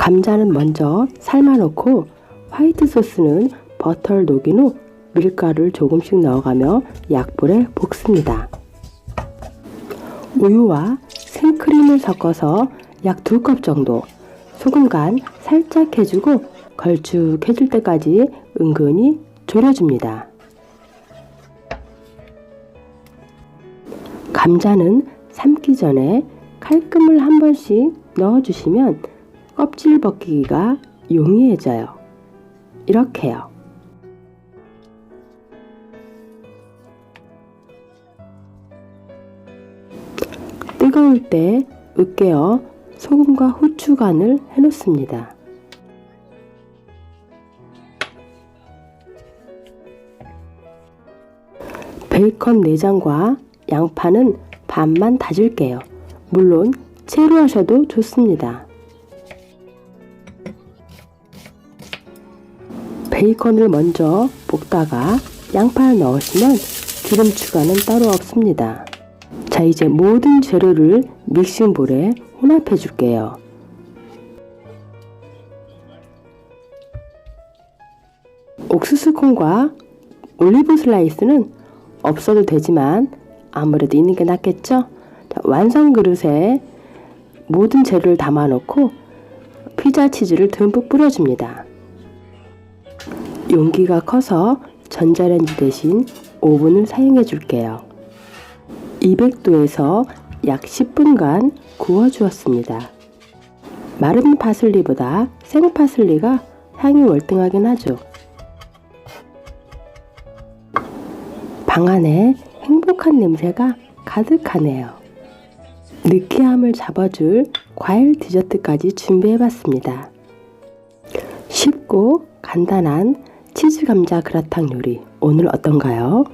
감자는 먼저 삶아놓고 화이트 소스는 버터를 녹인 후 밀가루를 조금씩 넣어가며 약불에 볶습니다. 우유와 생크림을 섞어서 약두컵 정도 소금 간 살짝 해주고 걸쭉해질 때까지 은근히 졸여줍니다. 감자는 삶기 전에 칼금을 한 번씩 넣어주시면 껍질 벗기기가 용이해져요. 이렇게요. 뜨거울 때 으깨어 소금과 후추 간을 해놓습니다. 베이컨 내장과 양파는 반만 다질게요. 물론 채로 하셔도 좋습니다. 베이컨을 먼저 볶다가 양파를 넣으시면 기름 추가는 따로 없습니다. 자, 이제 모든 재료를 믹싱볼에 혼합해 줄게요. 옥수수 콩과 올리브 슬라이스는 없어도 되지만 아무래도 있는 게 낫겠죠? 자, 완성 그릇에 모든 재료를 담아 놓고 피자 치즈를 듬뿍 뿌려줍니다. 용기가 커서 전자레인지 대신 오븐을 사용해 줄게요. 200도에서 약 10분간 구워 주었습니다. 마른 파슬리보다 생 파슬리가 향이 월등하긴 하죠. 방 안에 행복한 냄새가 가득하네요. 느끼함을 잡아줄 과일 디저트까지 준비해 봤습니다. 쉽고 간단한 치즈 감자 그라탕 요리 오늘 어떤가요?